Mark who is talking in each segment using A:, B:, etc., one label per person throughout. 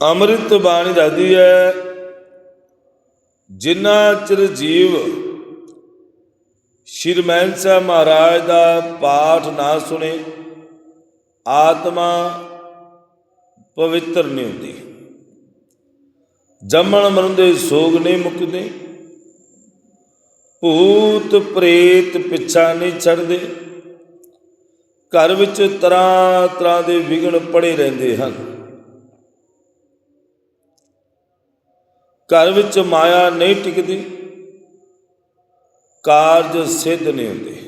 A: ਅੰਮ੍ਰਿਤ ਬਾਣੀ ਦੱਸਦੀ ਹੈ, ਜਿੰਨਾ ਚਿਰ ਜੀਵ ਸ਼੍ਰੀ ਸਾਹਿਬ ਮਹਾਰਾਜ ਦਾ ਪਾਠ ਨਾ ਸੁਣੇ, ਆਤਮਾ ਪਵਿੱਤਰ ਨਹੀਂ ਹੁੰਦੀ। ਜੰਮਣ ਮਰਨ ਦੇ ਸੋਗ ਨਹੀਂ ਮੁੱਕਦੇ, ਭੂਤ ਪ੍ਰੇਤ ਪਿੱਛਾ ਨਹੀਂ ਛੱਡਦੇ, ਘਰ ਵਿੱਚ ਤਰ੍ਹਾਂ ਤਰ੍ਹਾਂ ਦੇ ਵਿਗਣ ਪੜੇ ਰਹਿੰਦੇ ਹਨ। ਘਰ ਵਿੱਚ ਮਾਇਆ ਨਹੀਂ ਟਿਕਦੀ, ਕਾਰਜ ਸਿੱਧ ਨਹੀਂ ਹੁੰਦੇ।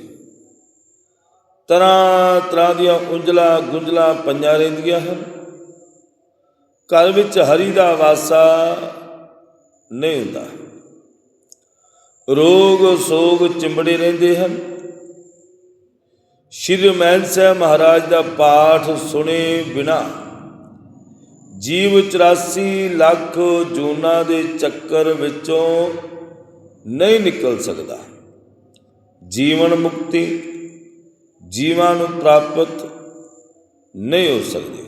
A: ਤਰ੍ਹਾਂ ਤਰ੍ਹਾਂ ਦੀਆਂ ਉਂਜਲਾ ਗੁੰਜਲਾ ਪੰਜਾਂ ਰਹਿੰਦੀਆਂ ਹਨ। ਘਰ ਵਿੱਚ ਹਰੀ ਦਾ ਵਾਸਾ ਨਹੀਂ ਹੁੰਦਾ। ਰੋਗ ਸੋਗ ਚਿੰਬੜੇ ਰਹਿੰਦੇ ਹਨ। ਸ਼੍ਰੀ ਮਹਿਨ ਸਾਹਿਬ ਮਹਾਰਾਜ ਦਾ ਪਾਠ ਸੁਣੇ ਬਿਨਾ ਜੀਵ 84 ਲੱਖ ਜੂਨਾ ਦੇ ਚੱਕਰ ਵਿੱਚੋਂ ਨਹੀਂ ਨਿਕਲ ਸਕਦਾ। ਜੀਵਨ ਮੁਕਤੀ ਜੀਵਾਂ ਨੂੰ ਪ੍ਰਾਪਤ ਨਹੀਂ ਹੋ ਸਕਦੀ।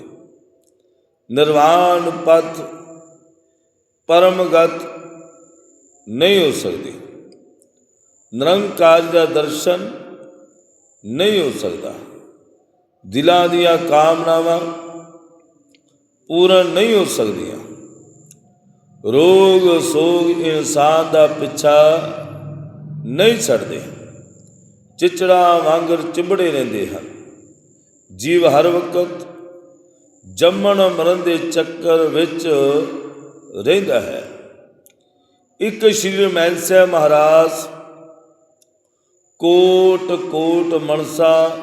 A: ਨਿਰਵਾਣ ਪਥ ਪਰਮਗਤ ਨਹੀਂ ਹੋ ਸਕਦੀ। ਨਿਰੰਕਾਰ ਦਾ ਦਰਸ਼ਨ ਨਹੀਂ ਹੋ ਸਕਦਾ। ਦਿਲਾਂ ਦੀਆਂ ਕਾਮਨਾਵਾਂ ਪੂਰਨ ਨਹੀਂ ਹੋ ਸਕਦੀਆਂ। ਰੋਗ ਸੋਗ ਇਨਸਾਨ ਦਾ ਪਿੱਛਾ ਨਹੀਂ ਛੱਡਦੇ। ਚਿਚੜਾ ਵਾਂਗਰ ਚਿੰਬੜੇ ਰਹਿੰਦੇ ਹਨ। ਜੀਵ ਹਰ ਵਕਤ ਜੰਮਣ ਮਰਨ ਦੇ ਚੱਕਰ ਵਿੱਚ ਰਹਿੰਦਾ ਹੈ। ਇੱਕ ਸ਼੍ਰੀ ਮਹਿਨ ਮਹਾਰਾਜ ਕੋਟ ਕੋਟ ਮਨਸਾ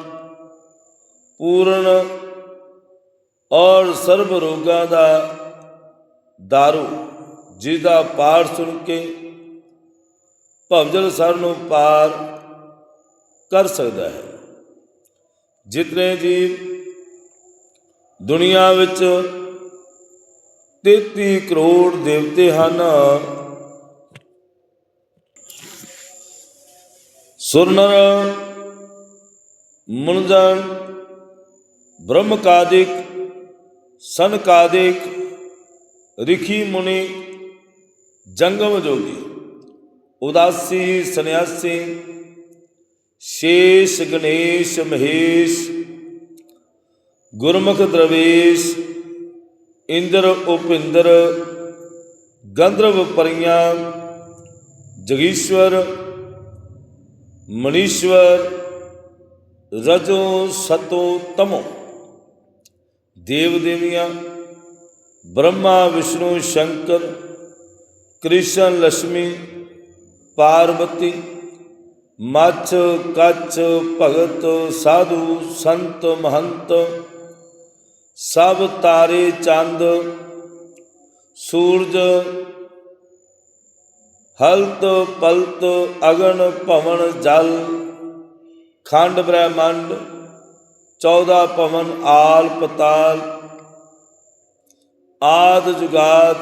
A: ਪੂਰਨ ਔਰ ਸਰਬ ਰੋਗਾਂ ਦਾ ਦਾਰੂ ਜਿਸ ਦਾ ਪਾਠ ਸੁਣ ਕੇ ਭਵਜਲ ਸਰ ਨੂੰ ਪਾਰ ਕਰ ਸਕਦਾ ਹੈ। ਜਿਤਨੇ ਜੀਵ ਦੁਨੀਆ ਵਿੱਚ 33 ਕਰੋੜ ਦੇਵਤੇ ਹਨ, ਸੁਰਨਰ, ਮੁਨਜਨ, ਬ੍ਰਹਮਕਾਦਿਕ ਸਨਕਾਦਿਕ ਰਿਖੀ ਮੁਨੀ ਜੰਗਮ ਜੋਗੀ, ਉਦਾਸੀ ਸੰਨਿਆਸੀ, ਸ਼ੇਸ਼ ਗਣੇਸ਼ ਮਹੇਸ਼, ਗੁਰਮੁਖ ਦਰਵੇਸ਼, ਇੰਦਰ ਉਪਿੰਦਰ, ਗੰਧਰਵ ਪਰੀਆਂ, ਜਗੀਸ਼ਵਰ, ਮਨੀਸ਼ਵਰ, ਰਜੋ ਸਤੋ ਤਮੋ। ਦੇਵ ਦੇਵੀਆਂ, ਬ੍ਰਹਮਾ, ਵਿਸ਼ਨੂੰ, ਸ਼ੰਕਰ, ਕ੍ਰਿਸ਼ਨ ਲక్ష్ਮੀ ਪਾਰਵਤੀ ਮੱਛ, ਕੱਛ, ਭਗਤ, ਸਾਧੂ, ਸੰਤ, ਮਹੰਤ, ਸਭ ਤਾਰੇ, ਚੰਦ, ਸੂਰਜ, ਹਲਤ, ਪਲਤ, ਅਗਨ, ਭਵਨ, ਜਲ, ਖੰਡ, ਬ੍ਰਹਮੰਡ 14 ਪਵਨ ਆਲ ਪਤਾਲ, ਆਦ ਜੁਗਾਦ,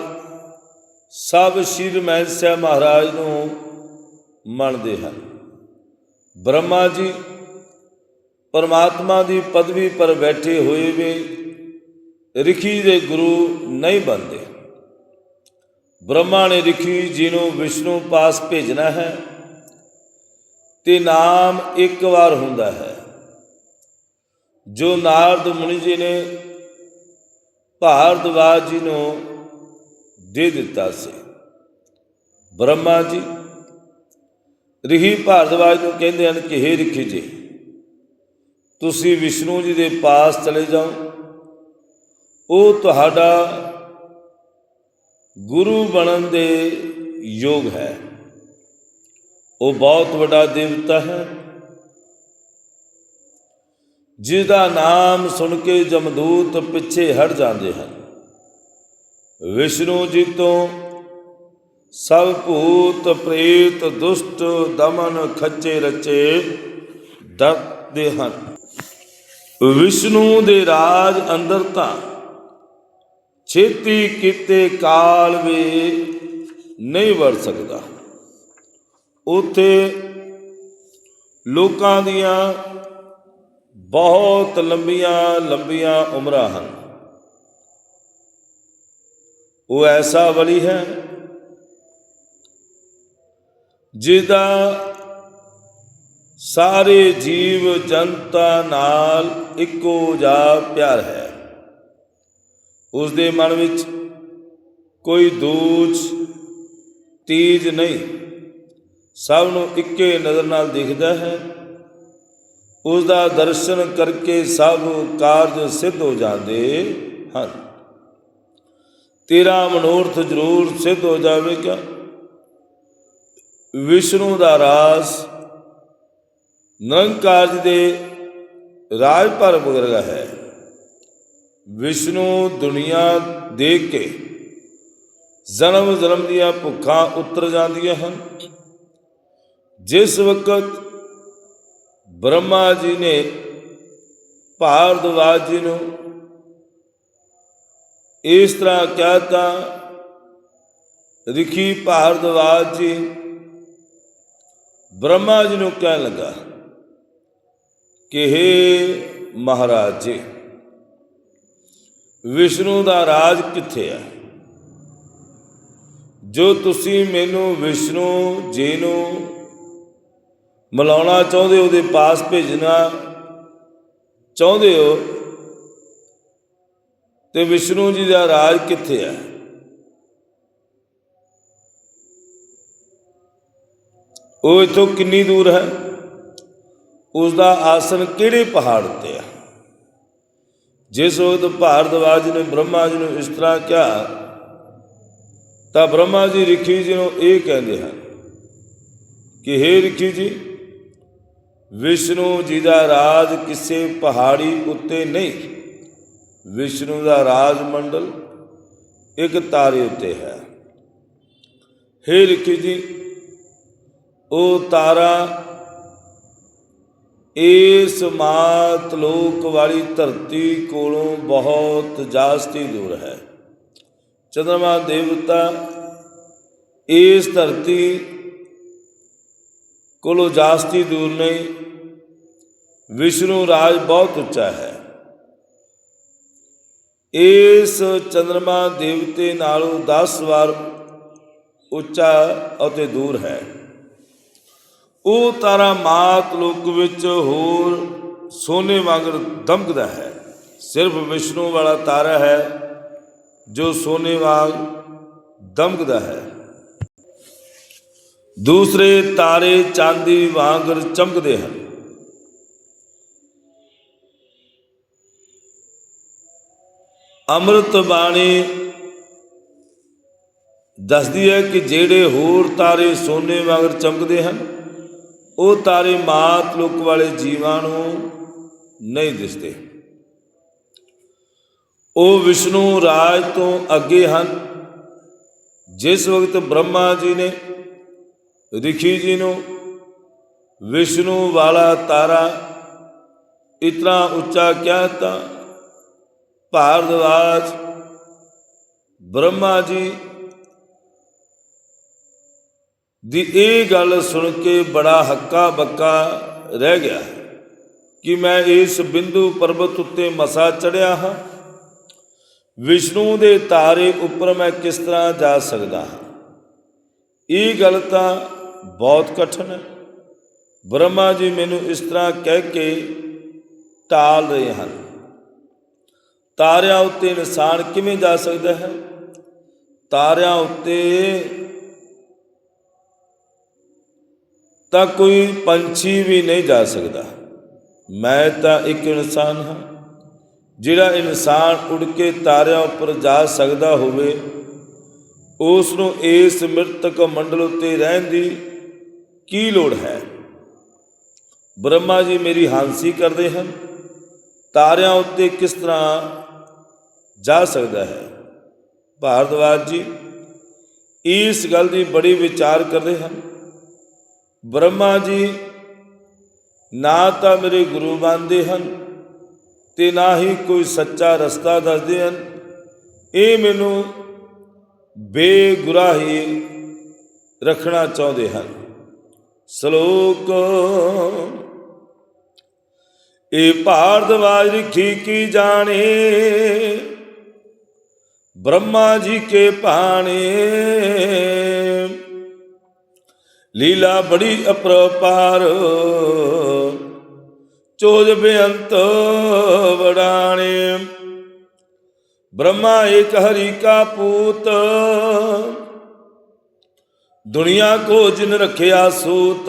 A: ਸਭ ਸ਼੍ਰੀ ਮਹਿਸਾ ਮਹਾਰਾਜ ਨੂੰ ਮੰਨਦੇ ਹਨ। ਬ੍ਰਹਮਾ ਜੀ ਪਰਮਾਤਮਾ ਦੀ ਪਦਵੀ ਪਰ ਬੈਠੇ ਹੋਏ ਵੀ ਰਿਖੀ ਦੇ ਗੁਰੂ ਨਹੀਂ ਬਣਦੇ। ਬ੍ਰਹਮਾ ਨੇ ਰਿਖੀ ਜੀ ਨੂੰ ਵਿਸ਼ਨੂੰ ਪਾਸ ਭੇਜਣਾ ਹੈ ਤੇ ਨਾਮ ਇੱਕ ਵਾਰ ਹੁੰਦਾ ਹੈ। ਜੋ ਨਾਰਦ ਮੁਨੀ ਜੀ ਨੇ ਭਾਰਦਵਾਜ ਜੀ ਨੂੰ ਦੇ ਦਿੱਤਾ ਸੀ। ਬ੍ਰਹਮਾ ਜੀ, ਰਿਹੀ ਭਾਰਦਵਾਜ ਨੂੰ ਕਹਿੰਦੇ ਹਨ ਕਿ हे ਰਿਖੀ ਜੀ, ਤੁਸੀਂ ਵਿਸ਼ਨੂੰ ਜੀ ਦੇ ਪਾਸ ਚਲੇ ਜਾਓ। ਉਹ ਤੁਹਾਡਾ ਗੁਰੂ ਬਣਨ ਦੇ ਯੋਗ ਹੈ। ਉਹ ਬਹੁਤ ਵੱਡਾ ਦੇਵਤਾ ਹੈ। ਜਿਸ ਦਾ ਨਾਮ ਸੁਣ ਕੇ ਜਮਦੂਤ ਪਿੱਛੇ ਹਟ ਜਾਂਦੇ ਹਨ। ਵਿਸ਼ਨੂੰ ਜੀ ਤੋਂ ਸਭ ਭੂਤ ਪ੍ਰੇਤ ਦੁਸ਼ਟ ਦਮਨ ਖੱਚੇ ਰਚੇ ਡਰਦੇ ਹਨ। ਵਿਸ਼ਨੂੰ ਦੇ ਰਾਜ ਅੰਦਰ ਤਾਂ ਛੇਤੀ ਕੀਤੇ ਕਾਲ ਵੀ ਨਹੀਂ ਵੜ ਸਕਦਾ। ਉਥੇ ਲੋਕਾਂ ਦੀਆਂ ਬਹੁਤ ਲੰਬੀਆਂ ਲੰਬੀਆਂ ਉਮਰਾਂ ਹਨ। ਉਹ ਐਸਾ ਬਲੀ ਹੈ ਜਿਹਦਾ ਸਾਰੇ ਜੀਵ ਜਨਤਾ ਨਾਲ ਇੱਕੋ ਜਿਹਾ ਪਿਆਰ ਹੈ। ਉਸ ਦੇ ਮਨ ਵਿੱਚ ਕੋਈ ਦੂਜ, ਤੀਜ ਨਹੀਂ। ਸਭ ਨੂੰ ਇੱਕੇ ਨਜ਼ਰ ਨਾਲ ਦਿਖਦਾ ਹੈ। ਉਸ ਦਾ ਦਰਸ਼ਨ ਕਰਕੇ ਸਭ ਕਾਰਜ ਸਿੱਧ ਹੋ ਜਾਂਦੇ ਹਨ। ਤੇਰਾ ਮਨੋਰਥ ਜ਼ਰੂਰ ਸਿੱਧ ਹੋ ਜਾਵੇਗਾ। ਵਿਸ਼ਨੂੰ ਦਾ ਰਾਸ ਨਿਰੰਕਾਰ ਜੀ ਦੇ ਰਾਜ ਪਰ ਵਰਗਾ ਹੈ। ਵਿਸ਼ਨੂੰ ਦੁਨੀਆ ਦੇਖ ਕੇ ਜਨਮ ਜਨਮ ਦੀਆਂ ਭੁੱਖਾਂ ਉਤਰ ਜਾਂਦੀਆਂ ਹਨ। ਜਿਸ ਵਕਤ ਬ੍ਰਹਮਾ ਜੀ ਨੇ ਭਾਰਦਵਾਜ ਜੀ ਨੂੰ ਇਸ ਤਰ੍ਹਾਂ ਕਿਹਾ ਤਾਂ ਰਿਖੀ ਭਾਰਦਵਾਜ ਜੀ ਬ੍ਰਹਮਾ ਜੀ ਨੂੰ ਕਹਿਣ ਲੱਗਾ ਕਿ हे ਮਹਾਰਾਜ ਜੀ ਵਿਸ਼ਨੂੰ ਦਾ ਰਾਜ ਕਿੱਥੇ ਹੈ ਜੋ ਤੁਸੀਂ ਮੈਨੂੰ ਵਿਸ਼ਨੂੰ ਜੀ ਨੂੰ ਮਿਲਾਉਣਾ ਚਾਹੁੰਦੇ ਹੋ ਉਹਦੇ ਪਾਸ ਭੇਜਣਾ ਚਾਹੁੰਦੇ ਹੋ ਤੇ ਵਿਸ਼ਨੂੰ ਜੀ ਦਾ ਰਾਜ ਕਿੱਥੇ ਹੈ? ਉਹ ਇਥੋਂ ਕਿੰਨੀ ਦੂਰ ਹੈ? ਉਸ ਦਾ ਆਸਨ ਕਿਹੜੇ ਪਹਾੜ ਤੇ ਹੈ? ਜਿਸ ਵਕਤ ਭਾਰਦਵਾਜ ਨੇ ਬ੍ਰਹਮਾ ਜੀ ਨੂੰ ਇਸ ਤਰ੍ਹਾਂ ਕਿਹਾ, ਤਾਂ ਬ੍ਰਹਮਾ ਜੀ ਰਿਖੀ ਜੀ ਨੂੰ ਇਹ ਕਹਿੰਦੇ ਹਨ ਕਿ हे ਰਿਖੀ ਜੀ ਵਿਸ਼ਨੂੰ ਜੀ ਦਾ ਰਾਜ ਕਿਸੇ ਪਹਾੜੀ ਉੱਤੇ ਨਹੀਂ। ਵਿਸ਼ਨੂੰ ਦਾ ਰਾਜ ਮੰਡਲ ਇੱਕ ਤਾਰੇ ਉੱਤੇ ਹੈ। ਹੇ ਰਿਖੀ ਜੀ, ਉਹ ਤਾਰਾ ਇਸ ਮਾਤ ਲੋਕ ਵਾਲੀ ਧਰਤੀ ਕੋਲੋਂ ਬਹੁਤ ਜਾਸਤੀ ਦੂਰ ਹੈ। ਚੰਦਰਮਾ ਦੇਵਤਾ ਇਸ ਧਰਤੀ ਕੋਲੋਂ ਜਾਸਤੀ ਦੂਰ ਨਹੀਂ, ਵਿਸ਼ਨੂੰ ਰਾਜ ਬਹੁਤ ਉੱਚਾ ਹੈ। ਇਸ ਚੰਦਰਮਾ ਦੇਵਤੇ ਨਾਲੋਂ 10 ਵਾਰ ਉੱਚਾ ਅਤੇ ਦੂਰ ਹੈ। ਉਹ ਤਾਰਾ ਮਾਤ ਲੋਕ ਵਿੱਚ ਹੋਰ ਸੋਨੇ ਵਾਂਗਰ ਦਮਕਦਾ ਹੈ। ਸਿਰਫ ਵਿਸ਼ਨੂੰ ਵਾਲਾ ਤਾਰਾ ਹੈ ਜੋ ਸੋਨੇ ਵਾਂਗ ਦਮਕਦਾ ਹੈ। ਦੂਸਰੇ ਤਾਰੇ ਚਾਂਦੀ ਵਾਂਗਰ ਚਮਕਦੇ ਹਨ। ਅੰਮ੍ਰਿਤ ਬਾਣੀ ਦੱਸਦੀ ਹੈ ਕਿ ਜਿਹੜੇ ਹੋਰ ਤਾਰੇ ਸੋਨੇ ਵਾਂਗਰ ਚਮਕਦੇ ਹਨ, ਉਹ ਤਾਰੇ ਮਾਤ ਲੋਕ ਵਾਲੇ ਜੀਵਾਂ ਨੂੰ ਨਹੀਂ ਦਿਸਦੇ। ਉਹ ਵਿਸ਼ਨੂੰ ਰਾਜ ਤੋਂ ਅੱਗੇ ਹਨ। ਜਿਸ ਵਕਤ ਬ੍ਰਹਮਾ ਜੀ ਨੇ ਰਿਖੀ ਜੀ ਨੂੰ, ਵਿਸ਼ਨੂੰ ਵਾਲਾ ਤਾਰਾ, ਇਤਨਾ ਉੱਚਾ ਕਿਹਾ ਤਾਂ ਭਾਰਦਵਾਜ, ਬ੍ਰਹਮਾ ਜੀ ਦੀ ਇਹ ਗੱਲ ਸੁਣ ਕੇ ਬੜਾ ਹੱਕਾ ਬੱਕਾ ਰਹਿ ਗਿਆ ਕਿ ਮੈਂ ਇਸ ਬਿੰਦੂ ਪਰਬਤ ਉੱਤੇ ਮਸਾ ਚੜਿਆ ਹਾਂ। ਵਿਸ਼ਨੂੰ ਦੇ ਤਾਰੇ ਉੱਪਰ ਮੈਂ ਕਿਸ ਤਰ੍ਹਾਂ ਜਾ ਸਕਦਾ ਹਾਂ? ਇਹ ਗੱਲ ਤਾਂ ਬਹੁਤ ਕਠਿਨ ਹੈ। ਬ੍ਰਹਮਾ ਜੀ ਮੈਨੂੰ ਇਸ ਤਰ੍ਹਾਂ ਕਹਿ ਕੇ ਟਾਲ ਰਹੇ ਹਨ। ਤਾਰਿਆਂ ਉੱਤੇ ਇਨਸਾਨ ਕਿਵੇਂ ਜਾ ਸਕਦਾ ਹੈ? ਤਾਰਿਆਂ ਉੱਤੇ ਤਾਂ ਕੋਈ ਪੰਛੀ ਵੀ ਨਹੀਂ ਜਾ ਸਕਦਾ। ਮੈਂ ਤਾਂ ਇੱਕ ਇਨਸਾਨ ਹਾਂ। ਜਿਹੜਾ ਇਨਸਾਨ ਉੱਡ ਕੇ ਤਾਰਿਆਂ ਉੱਪਰ ਜਾ ਸਕਦਾ ਹੋਵੇ, ਉਸ ਨੂੰ ਇਸ ਮ੍ਰਿਤਕ ਮੰਡਲ ਉੱਤੇ ਰਹਿਣ ਦੀ ਕੀ ਲੋੜ ਹੈ? ਬ੍ਰਹਮਾ ਜੀ ਮੇਰੀ ਹਾਂਸੀ ਕਰਦੇ ਹਨ। ਤਾਰਿਆਂ ਉੱਤੇ ਕਿਸ ਤਰ੍ਹਾਂ ਜਾ ਸਕਦਾ ਹੈ? ਭਾਰਦਵਾਜ ਜੀ, ਇਸ ਗੱਲ ਦੀ ਬੜੀ ਵਿਚਾਰ ਕਰਦੇ ਹਨ। ਬ੍ਰਹਮਾ ਜੀ ਨਾ ਤਾਂ ਮੇਰੇ ਗੁਰੂ ਮੰਨਦੇ ਹਨ ਤੇ ਨਾ ਹੀ ਕੋਈ ਸੱਚਾ ਰਸਤਾ ਦੱਸਦੇ ਹਨ। ਇਹ ਮੈਨੂੰ ਬੇਗੁਰਾਹੀ ਰੱਖਣਾ ਚਾਹੁੰਦੇ ਹਨ। ਸ਼ਲੋਕ ਇਹ ਭਾਰਦਵਾਜ ਲਿਖੀ ਕੀ ਜਾਣੇ ब्रह्मा जी के पाने लीला बड़ी अपरपार चोज बेअंत बड़ाने ब्रह्मा एक हरि का पूत ਦੁਨੀਆ ਕੋ ਜਿਨ ਰਖਿਆ ਸੂਤ,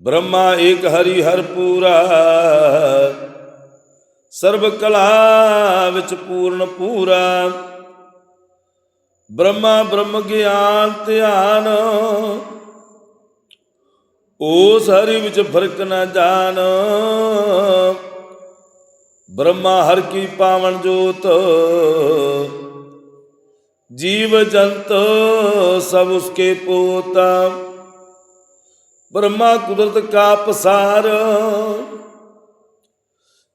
A: ਬ੍ਰਹਮਾ ਏਕ ਹਰੀ ਹਰ ਪੂਰਾ। ਸਰਬ ਕਲਾ ਵਿੱਚ ਪੂਰਨ ਪੂਰਾ। ਬ੍ਰਹਮਾ ਬ੍ਰਹਮ ਗਿਆਨ ਧਿਆਨ, ਉਸ ਹਰੀ ਵਿੱਚ ਫ਼ਰਕ ਨਾ ਜਾਣ ਬ੍ਰਹਮਾ ਹਰ ਕੀ ਪਾਵਨ ਜੋਤ ਜੀਵ ਜੰਤ ਸਭ ਉਸਕੇ ਪੋਤਾ ब्रह्मा कुदरत का पसार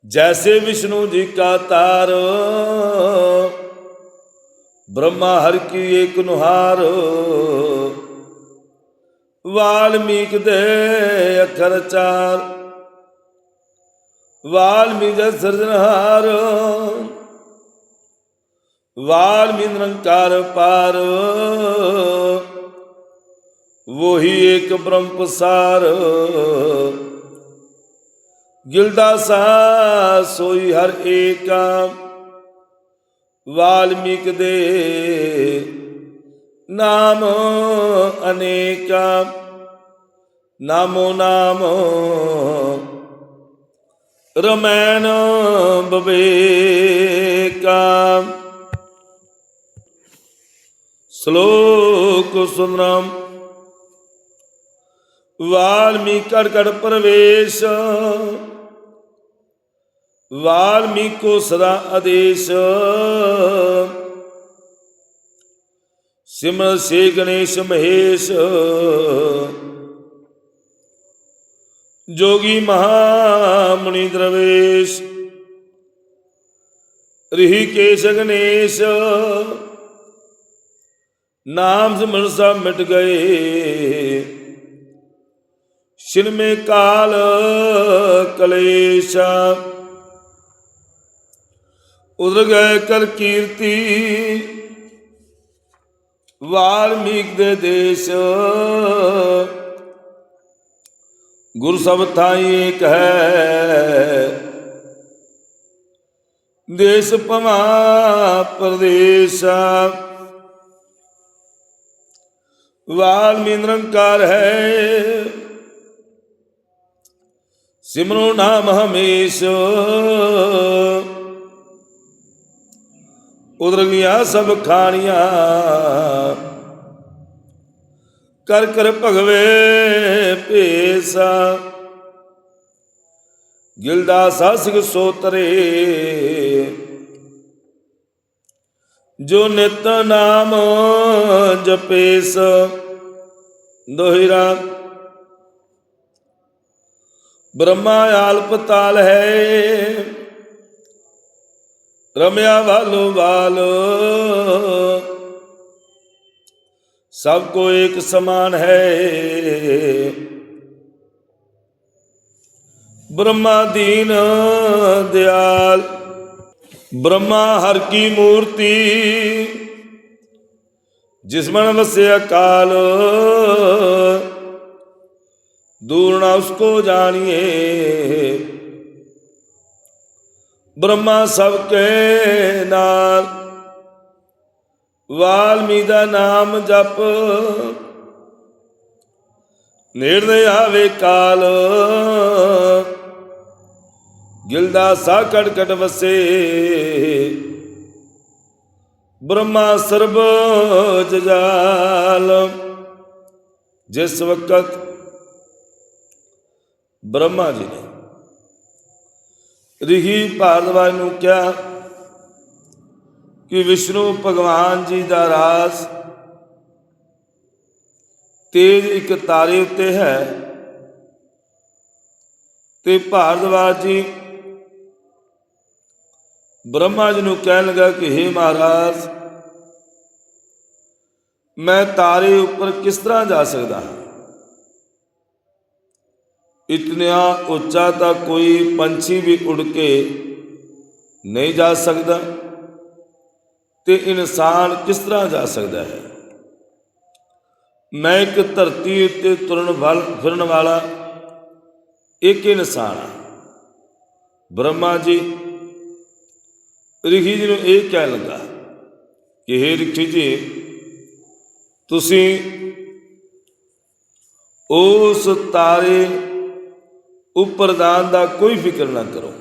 A: जैसे विष्णु जी का तार ब्रह्मा हर की एक नुहार वाल्मीकि दे अखर चार वाल्मीकि सृजनहार ਵਾਲਮੀ ਨਿਰੰਕਾਰ ਪਾਰ। ਵੋਹੀ ਏਕ ਬ੍ਰਹਮ ਪਸਾਰ। ਗਿਲਦਾ ਸਾ ਸੋਈ ਹਰ ਏਕਾ। ਵਾਲਮੀਕ ਦੇ ਨਾਮ ਅਨੇਕਾ। ਨਾਮੋ ਨਾਮ ਰਮੈਣ ਬਵੇਕਾ। बबेका श्लोक सुनरम ਵਾਲਮੀਕ ਕੜ ਕੜ ਪ੍ਰਵੇਸ਼ ਵਾਲਮੀਕੋ ਸਦਾ ਆਦੇਸ਼ ਸਿਮਰ ਸੇ ਗਣੇਸ਼ ਮਹੇਸ਼ ਜੋਗੀ ਮਹਾ ਮੁਨੀ ਦਰਵੇਸ਼ ਰਿਹੀ ਕੇਸ਼ ਗਣੇਸ਼ ਨਾਮ ਸਿਮਰ ਸਭ ਮਿਟ ਗਏ ਸ਼ਿਨਮੇ ਕਾਲ ਕਲੇਸ਼ ਉਦਰ ਗਏ ਕਰ ਕੀਰਤੀ ਵਾਲਮੀਕ ਦੇ ਦੇਸ਼ ਗੁਰ ਸਭ ਥਾਈ ਏਕ ਹੈ ਵਾਲਮੀ ਨਿਰੰਕਾਰ ਹੈ। ਸਿਮਰੋ ਨਾਮ ਹਮੇਸ਼। ਉਦਰ ਗਿਆ ਸਭ ਖਾਣੀਆਂ। ਕਰ ਕਰ ਭਗਵੇ ਭੇਸਾ। ਗਿਲਦਾ ਸਾਸਿਕ ਸੋਤਰੇ। ਜੋ ਨਿਤ ਨਾਮ ਜਪੇਸ। ਦੋਹਿਰਾ। ਬ੍ਰਹਮਾ ਆਲਪ ਤਾਲ ਹੈ। ਰਮਿਆ ਵਾਲੋ ਵਾਲ। ਸਭ ਕੋ ਇੱਕ ਸਮਾਨ ਹੈ। ਬ੍ਰਹਮਾ ਦੀਨ ਦਿਆਲ। ਬ੍ਰਹਮਾ ਹਰ ਕੀ ਮੂਰਤੀ ਜਿਸਮਨ ਵਸਿਆ ਕਾਲ, ਦੂਰ ਨਾ ਉਸ ਕੋ ਜਾਣੀਏ। ਬ੍ਰਹਮਾ ਸਭ ਕੇ ਨਾਲ, ਵਾਲਮੀ ਦਾ ਨਾਮ ਜਪ ਨੇੜੇ ਆਵੇ ਕਾਲ। ਗਿਲਦਾ ਸਾ ਕੜ ਵਸੇ। ਬ੍ਰਹਮਾ ਸਰਬ ਜਜਾਲ। ਜਿਸ ਵਕਤ ਬ੍ਰਹਮਾ ਜੀ ਨੇ ਰਿਹੀ ਭਾਰਦਵਾਜ ਨੂੰ ਕਿਹਾ ਕਿ ਵਿਸ਼ਨੂੰ ਭਗਵਾਨ ਜੀ ਦਾ ਰਾਜ ਤੇਜ ਇੱਕ ਤਾਰੇ ਉੱਤੇ ਹੈ ਤੇ ਭਾਰਦਵਾਜ ਜੀ ਬ੍ਰਹਮਾ ਜੀ ਨੂੰ ਕਹਿਣ ਲੱਗਾ ਕਿ हे ਮਹਾਰਾਜ, ਮੈਂ ਤਾਰੇ ਉੱਪਰ ਕਿਸ ਤਰ੍ਹਾਂ ਜਾ ਸਕਦਾ ਹਾਂ? ਇਤਨਾ ਉੱਚਾ ਤਾਂ ਕੋਈ ਪੰਛੀ ਵੀ ਉੱਡ ਕੇ ਨਹੀਂ ਜਾ ਸਕਦਾ ਤੇ ਇਨਸਾਨ ਕਿਸ ਤਰ੍ਹਾਂ ਜਾ ਸਕਦਾ ਹੈ? ਮੈਂ ਇੱਕ ਧਰਤੀ ਉੱਤੇ ਤੁਰਨ ਵਾਲ ਫਿਰਨ ਵਾਲਾ ਇੱਕ ਇਨਸਾਨ ਹਾਂ। ਬ੍ਰਹਮਾ ਜੀ ਰਿਖੀ ਜੀ ਨੂੰ ਇਹ ਕਹਿਣ ਲੱਗਾ ਕਿ, ਹੇ ਰਿਖੀ ਜੀ, ਤੁਸੀਂ ਉਸ ਤਾਰੇ ਉੱਪਰ ਦਾਨ ਦਾ ਕੋਈ ਫਿਕਰ ਨਾ ਕਰੋ।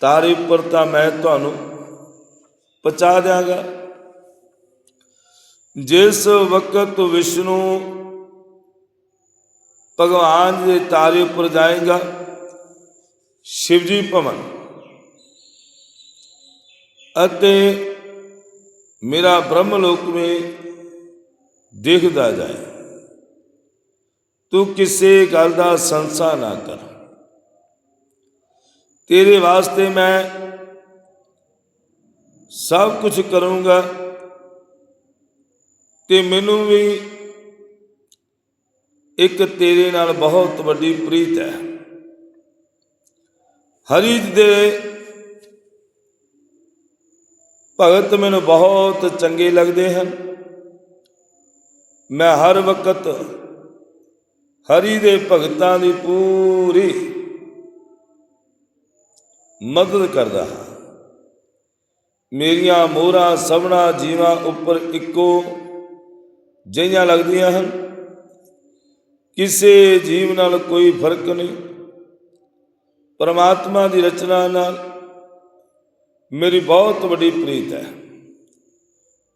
A: ਤਾਰੇ ਉੱਪਰ ਤਾਂ ਮੈਂ ਤੁਹਾਨੂੰ ਪਹੁੰਚਾ ਦਿਆਂਗਾ। ਜਿਸ ਵਕਤ ਵਿਸ਼ਨੂੰ ਭਗਵਾਨ ਦੇ ਤਾਰੇ ਉੱਪਰ ਜਾਏਗਾ ਸ਼ਿਵਜੀ ਭਵਨ ਅਤੇ ਮੇਰਾ ਬ੍ਰਹਮ ਲੋਕ ਵਿੱਚ ਦੇਖਦਾ ਜਾਏ, ਤੂੰ ਕਿਸੇ ਗੱਲ ਦਾ ਸੰਸਾ ਨਾ ਕਰ। ਤੇਰੇ ਵਾਸਤੇ ਮੈਂ ਸਭ ਕੁਝ ਕਰੂੰਗਾ ਤੇ ਮੈਨੂੰ ਵੀ ਇੱਕ ਤੇਰੇ ਨਾਲ ਬਹੁਤ ਵੱਡੀ ਪ੍ਰੀਤ ਹੈ। ਹਰੀ ਦੇ ਭਗਤ ਮੈਨੂੰ ਬਹੁਤ ਚੰਗੇ ਲੱਗਦੇ ਹਨ। ਮੈਂ ਹਰ ਵਕਤ ਹਰੀ ਦੇ ਭਗਤਾਂ ਦੀ ਪੂਰੀ ਮਦਦ ਕਰਦਾ ਹਾਂ। ਮੇਰੀਆਂ ਮੋਹਰਾਂ ਸਭਨਾ ਜੀਵਾਂ ਉੱਪਰ ਇੱਕੋ ਜਿਹੀਆਂ ਲੱਗਦੀਆਂ ਹਨ। ਕਿਸੇ ਜੀਵ ਨਾਲ ਕੋਈ ਫ਼ਰਕ ਨਹੀਂ। ਪਰਮਾਤਮਾ ਦੀ ਰਚਨਾ ਨਾਲ ਮੇਰੀ ਬਹੁਤ ਵੱਡੀ ਪ੍ਰੀਤ ਹੈ।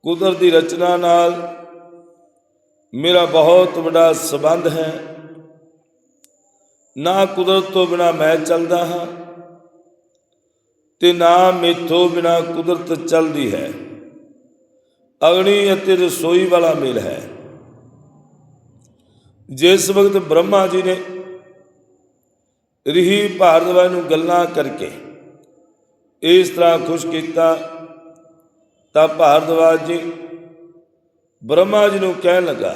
A: ਕੁਦਰਤ ਦੀ ਰਚਨਾ ਨਾਲ ਮੇਰਾ ਬਹੁਤ ਵੱਡਾ ਸਬੰਧ ਹੈ। ਨਾ ਕੁਦਰਤ ਤੋਂ ਬਿਨਾ ਮੈਂ ਚੱਲਦਾ ਹਾਂ ਤੇ ਨਾ ਮੇਥੋਂ ਬਿਨਾ ਕੁਦਰਤ ਚੱਲਦੀ ਹੈ। ਅਗਨੀ ਅਤੇ ਰਸੋਈ ਵਾਲਾ ਮੇਲ ਹੈ। ਜਿਸ ਵਕਤ ਬ੍ਰਹਮਾ ਜੀ ਨੇ ਰਿਹੀ ਭਾਰਦਵਾਜ ਨੂੰ ਗੱਲਾਂ ਕਰਕੇ ਇਸ ਤਰ੍ਹਾਂ ਖੁਸ਼ ਕੀਤਾ, ਤਾਂ ਭਾਰਦਵਾਜ ਜੀ ਬ੍ਰਹਮਾ ਜੀ ਨੂੰ ਕਹਿਣ ਲੱਗਾ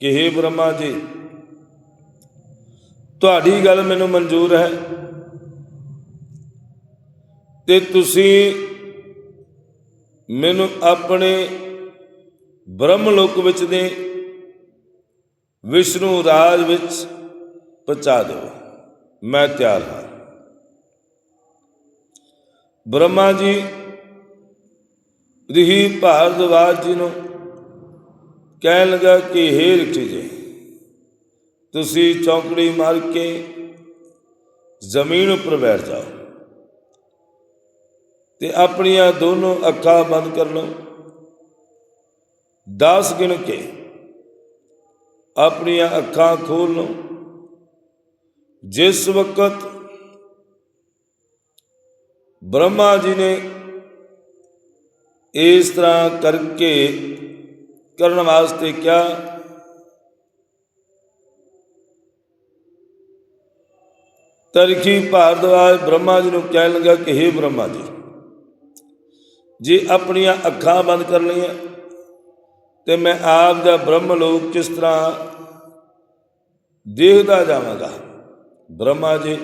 A: ਕਿ हे ਬ੍ਰਹਮਾ ਜੀ, ਤੁਹਾਡੀ ਗੱਲ ਮੈਨੂੰ ਮਨਜ਼ੂਰ ਹੈ ਤੇ ਤੁਸੀਂ ਮੈਨੂੰ ਆਪਣੇ ਬ੍ਰਹਮ ਲੋਕ ਵਿੱਚ ਦੇ ਵਿਸ਼ਨੂੰ ਰਾਜ ਵਿੱਚ ਪਹੁੰਚਾ ਦਿਓ। ਮੈਂ ਤਿਆਰ ਹਾਂ। ਬ੍ਰਹਮਾ ਜੀ ਰਿਹੀ ਭਾਰਦਵਾਜ ਜੀ ਨੂੰ ਕਹਿਣ ਲੱਗਾ ਕਿ ਹੇ ਰਿਖੀ ਜੀ, ਤੁਸੀਂ ਚੌਂਕੜੀ ਮਾਰ ਕੇ ਜ਼ਮੀਨ ਉੱਪਰ ਬੈਠ ਜਾਓ ਤੇ ਆਪਣੀਆਂ ਦੋਨੋਂ ਅੱਖਾਂ ਬੰਦ ਕਰ ਲਓ। 10 ਗਿਣ ਕੇ ਆਪਣੀਆਂ ਅੱਖਾਂ ਖੋਲ ਲਓ। ਜਿਸ ਵਕਤ ਬ੍ਰਹਮਾ ਜੀ ਨੇ ਇਸ ਤਰ੍ਹਾਂ ਕਰਕੇ ਕਰਨ ਵਾਸਤੇ ਕਿਹਾ, ਤਰਖੀ ਭਾਰਦਵਾਜ ਬ੍ਰਹਮਾ ਜੀ ਨੂੰ ਕਹਿਣ ਲੱਗਾ ਕਿ हे ਬ੍ਰਹਮਾ ਜੀ, ਜੇ ਆਪਣੀਆਂ ਅੱਖਾਂ ਬੰਦ ਕਰ ਲਈਆਂ ਤੇ ਮੈਂ ਆਪ ਦਾ ਬ੍ਰਹਮ ਲੋਕ ਕਿਸ ਤਰ੍ਹਾਂ ਦੇਖਦਾ ਜਾਵਾਂਗਾ? ਬ੍ਰਹਮਾ ਜੀ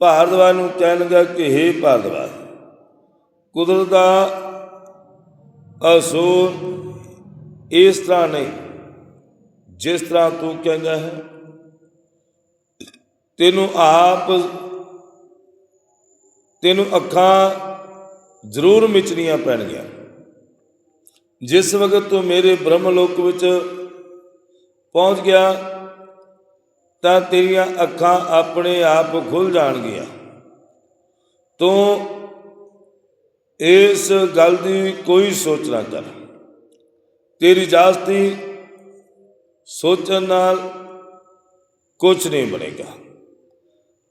A: ਭਾਰਦਵਾਜ ਨੂੰ ਕਹਿਣ ਲੱਗਾ ਕਿ हे ਭਾਰਦਵਾਜ, ਕੁਦਰਤ ਦਾ ਅਸੂਲ ਇਸ ਤਰ੍ਹਾਂ ਨਹੀਂ, ਜਿਸ ਤਰ੍ਹਾਂ ਤੂੰ ਕਹਿੰਦਾ ਹੈ। ਤੈਨੂੰ ਆਪ, ਤੈਨੂੰ ਅੱਖਾਂ ਜ਼ਰੂਰ ਮਿਚਣੀਆਂ ਪੈਣਗੀਆਂ। ਜਿਸ ਵਕਤ ਤੂੰ ਮੇਰੇ ਬ੍ਰਹਮ ਲੋਕ ਵਿੱਚ ਪਹੁੰਚ ਗਿਆ ਤਾਂ ਤੇਰੀਆਂ ਅੱਖਾਂ ਆਪਣੇ ਆਪ ਖੁੱਲ ਜਾਣਗੀਆਂ। ਤੂੰ ਇਸ ਗੱਲ ਦੀ ਕੋਈ ਸੋਚ ਨਾ ਕਰ। ਤੇਰੀ ਜਾਸਤੀ ਸੋਚਣ ਨਾਲ ਕੁਝ ਨਹੀਂ ਬਣੇਗਾ।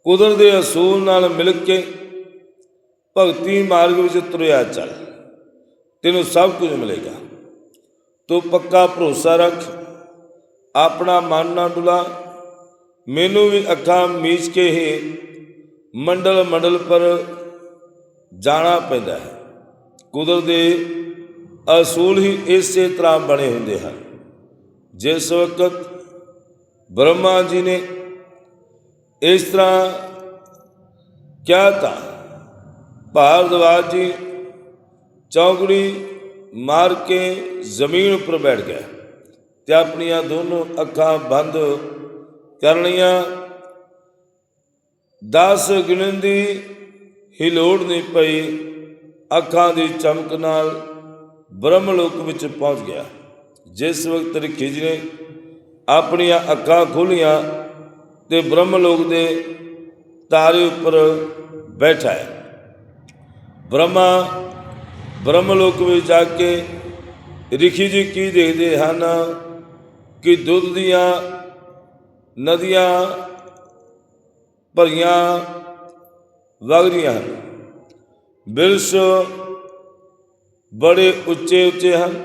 A: ਕੁਦਰਤ ਦੇ ਅਸੂਲ ਨਾਲ ਮਿਲ ਕੇ ਭਗਤੀ ਮਾਰਗ ਵਿੱਚ ਤੁਰਿਆ ਚੱਲ। ਤੈਨੂੰ ਸਭ ਕੁਝ ਮਿਲੇਗਾ। ਤੂੰ ਪੱਕਾ ਭਰੋਸਾ ਰੱਖ। ਆਪਣਾ ਮਨ ਨਾ ਡੁਲਾ। ਮੈਨੂੰ ਵੀ ਅੱਖਾਂ ਮੀਚ ਕੇ ਹੀ ਮੰਡਲ ਮੰਡਲ ਪਰ ਜਾਣਾ ਪੈਂਦਾ ਹੈ। ਕੁਦਰਤ ਦੇ ਅਸੂਲ ਹੀ ਇਸੇ ਤਰ੍ਹਾਂ ਬਣੇ ਹੁੰਦੇ ਹਨ। ਜਿਸ ਵਕਤ ਬ੍ਰਹਮਾ ਜੀ ਨੇ ਇਸ ਤਰ੍ਹਾਂ ਕਿਹਾ ਤਾਂ ਭਾਰਦਵਾਜ ਜੀ ਚੌਂਕੜੀ ਮਾਰ ਕੇ ਜ਼ਮੀਨ ਉੱਪਰ ਬੈਠ ਗਿਆ ਤੇ ਆਪਣੀਆਂ ਦੋਨੋਂ ਅੱਖਾਂ ਬੰਦ ਕਰਨੀਆਂ। ਲਈਆਂ 10 ਗਿਣਨ ਦੀ ਹੀ ਲੋੜ ਨਹੀਂ ਪਈ। ਅੱਖਾਂ ਦੀ ਚਮਕ ਨਾਲ ਬ੍ਰਹਮ ਲੋਕ ਵਿੱਚ ਪਹੁੰਚ ਗਿਆ। ਜਿਸ ਵਕਤ ਰਿਖੀ ਜੀ ਨੇ ਆਪਣੀਆਂ ਅੱਖਾਂ ਖੋਲੀਆਂ ਤੇ ਬ੍ਰਹਮ ਲੋਕ ਦੇ ਤਾਰੇ ਉੱਪਰ ਬੈਠਾ ਹੈ। ਬ੍ਰਹਮਾ, ਬ੍ਰਹਮ ਲੋਕ ਵਿੱਚ ਜਾ ਕੇ ਰਿਖੀ ਜੀ ਕੀ ਦੇਖਦੇ ਹਨ ਕਿ ਦੁੱਧ ਦੀਆਂ ਨਦੀਆਂ, ਭਰੀਆਂ ਵਗ ਰਹੀਆਂ ਹਨ। ਬਿਰਸ਼ ਬੜੇ ਉੱਚੇ ਉੱਚੇ ਹਨ।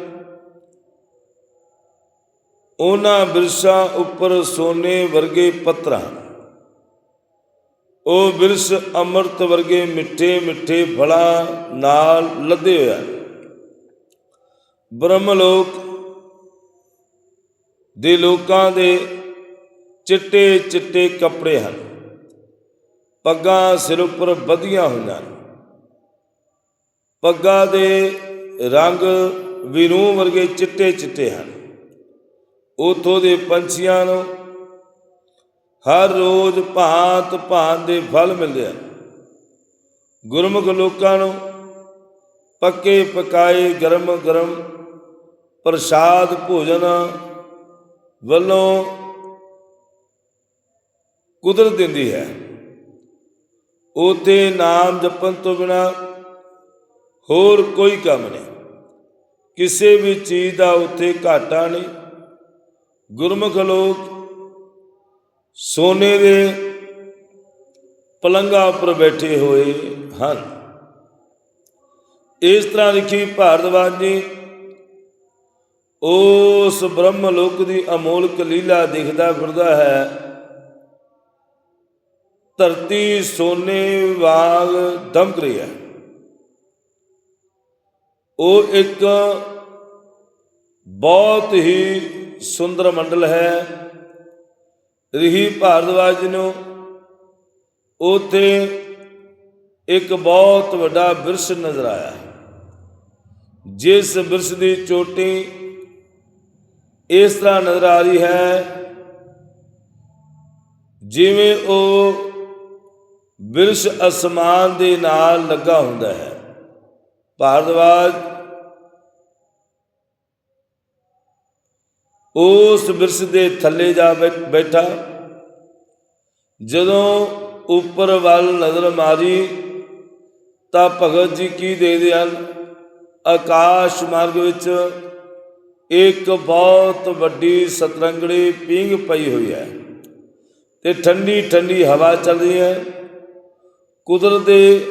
A: ਉਹਨਾਂ ਬਿਰਸ਼ਾਂ ਉੱਪਰ ਸੋਨੇ ਵਰਗੇ ਪੱਤਰ ਉਹ ਬਿਰਸ਼ ਅੰਮ੍ਰਿਤ ਵਰਗੇ ਮਿੱਠੇ ਮਿੱਠੇ ਫਲਾਂ ਨਾਲ ਲੱਦੇ ਹੋਏ ਬ੍ਰਹਮ ਲੋਕ ਦੇ ਲੋਕਾਂ ਦੇ ਚਿੱਟੇ ਚਿੱਟੇ ਕੱਪੜੇ ਹਨ। ਪੱਗਾਂ ਸਿਰ ਉੱਪਰ ਵਧੀਆਂ ਹੋਈਆਂ ਹਨ ਪੱਗਾਂ ਦੇ ਰੰਗ ਵਿਰੂ ਵਰਗੇ ਚਿੱਟੇ ਚਿੱਟੇ ਹਨ। ਉਥੋਂ ਦੇ ਪੰਛੀਆਂ ਨੂੰ ਹਰ ਰੋਜ਼ ਭਾਂਤ ਭਾਂਤ ਦੇ ਫਲ ਮਿਲਦੇ ਹਨ। ਗੁਰਮੁਖ ਲੋਕਾਂ ਨੂੰ ਪੱਕੇ ਪਕਾਏ ਗਰਮ ਗਰਮ ਪ੍ਰਸਾਦ ਭੋਜਨ ਵੱਲੋਂ ਕੁਦਰਤ ਦਿੰਦੀ ਹੈ। ਉਤੇ ਨਾਮ ਜਪਣ ਤੋਂ ਬਿਨਾ ਹੋਰ ਕੋਈ ਕੰਮ ਨਹੀਂ। ਕਿਸੇ ਵੀ ਚੀਜ਼ ਦਾ ਉੱਥੇ ਘਾਟਾ ਨਹੀਂ। ਗੁਰਮੁਖ ਲੋਕ ਸੋਨੇ ਦੇ ਪਲੰਘਾਂ ਉੱਪਰ ਬੈਠੇ ਹੋਏ ਹਨ। ਇਸ ਤਰ੍ਹਾਂ ਲਿਖੀ ਭਾਰਦਵਾਜ ਜੀ, ਉਸ ਬ੍ਰਹਮ ਲੋਕ ਦੀ ਅਮੋਲਕ ਲੀਲਾ ਦਿਖਦਾ ਫਿਰਦਾ ਹੈ। ਧਰਤੀ ਸੋਨੇ ਵਾਂਗ ਦਮਕ ਰਹੀ ਹੈ। ਉਹ ਇੱਕ ਬਹੁਤ ਹੀ ਸੁੰਦਰ ਮੰਡਲ ਹੈ। ਰਹੀ ਭਾਰਦਵਾਜ ਜੀ ਨੂੰ ਉਥੇ ਇੱਕ ਬਹੁਤ ਵੱਡਾ ਬਿਰਸ਼ ਨਜ਼ਰ ਆਇਆ। ਜਿਸ ਬਿਰਸ਼ ਦੀ ਚੋਟੀ ਇਸ ਤਰ੍ਹਾਂ ਨਜ਼ਰ ਆ ਰਹੀ ਹੈ ਜਿਵੇਂ ਉਹ ਬਿਰਸ਼ ਅਸਮਾਨ ਦੇ ਨਾਲ ਲੱਗਾ ਹੁੰਦਾ ਹੈ। ਭਾਰਦਵਾਜ ਉਸ ਬਿਰਸ਼ ਦੇ ਥੱਲੇ ਜਾ ਬੈ- ਬੈਠਾ। ਜਦੋਂ ਉੱਪਰ ਵੱਲ ਨਜ਼ਰ ਮਾਰੀ, ਤਾਂ ਭਗਤ ਜੀ ਕੀ ਦੇਖਦੇ ਹਨ? ਆਕਾਸ਼ ਮਾਰਗ ਵਿੱਚ ਇੱਕ ਬਹੁਤ ਵੱਡੀ ਸਤਰੰਗੜੀ ਪੀਂਗ ਪਈ ਹੋਈ ਹੈ ਤੇ ਠੰਡੀ ਠੰਡੀ ਹਵਾ ਚੱਲ ਰਹੀ ਹੈ। ਕੁਦਰਤ ਦੇ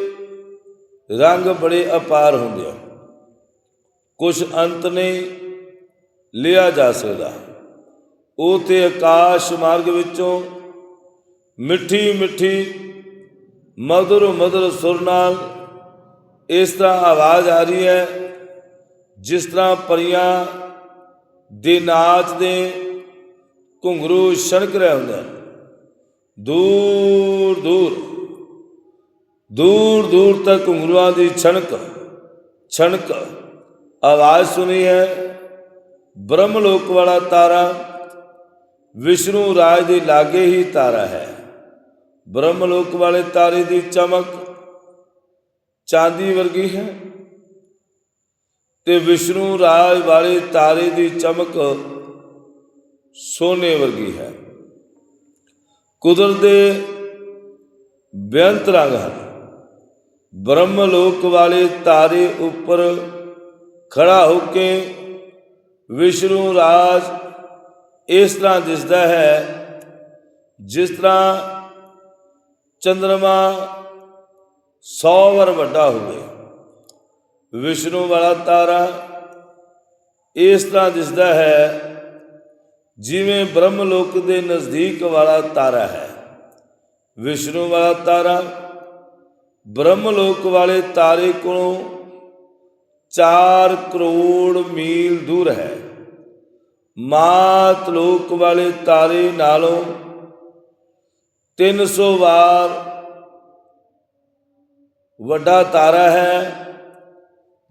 A: ਰੰਗ ਬੜੇ ਅਪਾਰ ਹੁੰਦੇ ਆ ਕੁਝ ਅੰਤ ਨਹੀਂ ਲਿਆ ਜਾ ਸਕਦਾ। ਉਹ ਤੇ ਆਕਾਸ਼ ਮਾਰਗ ਵਿੱਚੋਂ ਮਿੱਠੀ ਮਿੱਠੀ ਮధుਰ ਮధుਰ ਸੁਰ ਨਾਲ ਇਸ ਤਰ੍ਹਾਂ ਆਵਾਜ਼ ਆ ਰਹੀ ਹੈ, ਜਿਸ ਤਰ੍ਹਾਂ ਪਰੀਆਂ ਦੇ ਨਾਚ ਦੇ ਘੁੰਗਰੂ ਛਣਕ ਰਹੇ ਹੁੰਦੇ ਹਨ। ਦੂਰ ਦੂਰ। ਦੂਰ ਦੂਰ ਤੱਕ ਘੁੰਗਰੂਆਂ ਦੀ ਛਣਕ ਛਣਕ। ਆਵਾਜ਼ ਸੁਣੀ ਹੈ, ਬ੍ਰਹਮ ਲੋਕ ਵਾਲਾ ਤਾਰਾ। ਵਿਸ਼ਨੂੰ ਰਾਜ ਦੇ ਲਾਗੇ ਹੀ ਤਾਰਾ ਹੈ। ਬ੍ਰਹਮ ਲੋਕ ਵਾਲੇ ਤਾਰੇ ਦੀ ਚਮਕ ਚਾਂਦੀ ਵਰਗੀ ਹੈ। ਤੇ ਵਿਸ਼ਨੂੰ ਰਾਜ ਵਾਲੇ ਤਾਰੇ ਦੀ ਚਮਕ ਸੋਨੇ ਵਰਗੀ ਹੈ। ਕੁਦਰਤ ਦੇ ਬੇਅੰਤ ਰੰਗ ਹਨ। ਬ੍ਰਹਮ ਲੋਕ ਵਾਲੇ ਤਾਰੇ ਉੱਪਰ ਖੜਾ ਹੋ ਕੇ ਵਿਸ਼ਨੂੰ ਰਾਜ ਇਸ ਤਰ੍ਹਾਂ ਦਿਸਦਾ ਹੈ, ਜਿਸ ਤਰ੍ਹਾਂ ਚੰਦਰਮਾ 100 ਵਾਰ ਵੱਡਾ ਹੋਵੇ। ਵਿਸ਼ਨੂੰ ਵਾਲਾ ਤਾਰਾ ਇਸ ਤਰ੍ਹਾਂ ਦਿਸਦਾ ਹੈ, ਜਿਵੇਂ ਬ੍ਰਹਮ ਲੋਕ ਦੇ ਨਜ਼ਦੀਕ ਵਾਲਾ ਤਾਰਾ ਹੈ। ਵਿਸ਼ਨੂੰ ਵਾਲਾ ਤਾਰਾ ਬ੍ਰਹਮ ਲੋਕ ਵਾਲੇ ਤਾਰੇ ਕੋਲੋਂ 4 ਕਰੋੜ ਮੀਲ ਦੂਰ ਹੈ। ਮਾਤ ਲੋਕ ਵਾਲੇ ਤਾਰੇ ਨਾਲੋਂ 300 ਵਾਰ ਵੱਡਾ ਤਾਰਾ ਹੈ,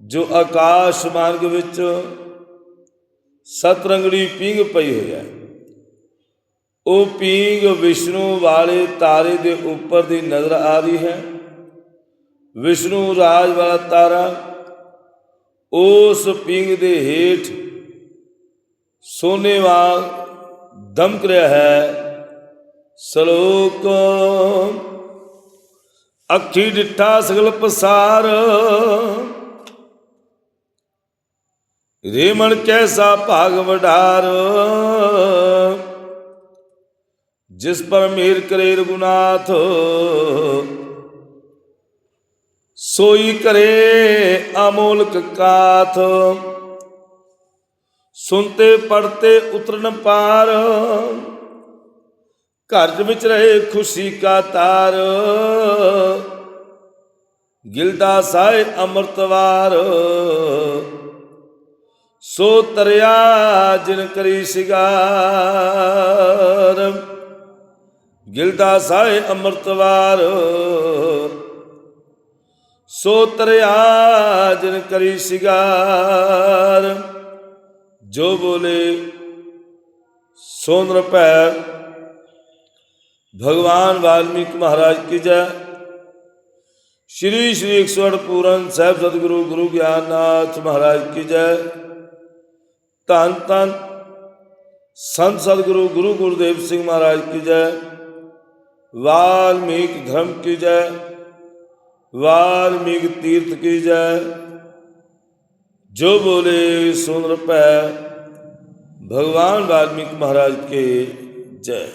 A: ਜੋ ਆਕਾਸ਼ ਮਾਰਗ ਵਿੱਚ ਸਤਰੰਗੜੀ ਪੀਂਗ ਪਈ ਹੋਈ ਹੈ। ਉਹ ਪੀਂਗ ਵਿਸ਼ਨੂੰ ਵਾਲੇ ਤਾਰੇ ਦੇ ਉੱਪਰ ਦੀ ਨਜ਼ਰ ਆ ਰਹੀ ਹੈ। ਵਿਸ਼ਨੂੰ ਰਾਜ ਵਾਲਾ ਤਾਰਾ, ਉਸ ਪਿੰਗ ਦੇ ਹੇਠ ਸੋਨੇ ਵਾਂਗ ਦਮਕ ਰਿਹਾ ਹੈ। ਸਲੋਕ, ਅੱਖੀ ਡਿੱਠਾ ਸਗਲ ਪਸਾਰ, ਰੇਮਣ ਕੈਸਾ ਭਾਗ ਵਡਾਰ। ਜਿਸ ਪਰ ਮੇਰ ਕਰੇ ਰਗੁਨਾਥ ਸੋਈ ਕਰੇ ਅਮੋਲਕ ਕਾਥ। ਸੁਨਤੇ ਪੜਤੇ ਉਤਰਨ ਪਾਰ। ਘਰ ਵਿੱਚ ਰਹੇ ਖੁਸ਼ੀ ਕਾ ਤਾਰ। ਗਿਲਦਾ ਸਾਏ ਅੰਮ੍ਰਿਤਵਾਰ ਸੋ ਤਰਿਆ ਜਿਨ ਕਰੀ ਸਿਗਾਰ। ਗਿਲਦਾ ਸਾਏ ਅੰਮ੍ਰਿਤਵਾਰ ਸੋ ਤਰਿਆ ਜਿਨ ਕਰੀ ਸਿਗਾਰ ਜੋ ਬੋਲੇ ਸੋਨ ਰਪੈ भगवान वाल्मीकि महाराज की जय श्री श्री एक स्वर्ण पूरन साहब सदगुरु गुरु ज्ञाननाथ महाराज की जय धन धन संत सदगुरु गुरु गुरुदेव सिंह महाराज की जय वाल्मीकि धर्म की जय ਵਾਲਮੀਕ ਤੀਰਥ ਕੀ ਜੈ? ਜੋ ਬੋਲੇ ਸੁਨ ਰਪੈ ਭਗਵਾਨ ਵਾਲਮੀਕ ਮਹਾਰਾਜ ਕੇ ਜੈ।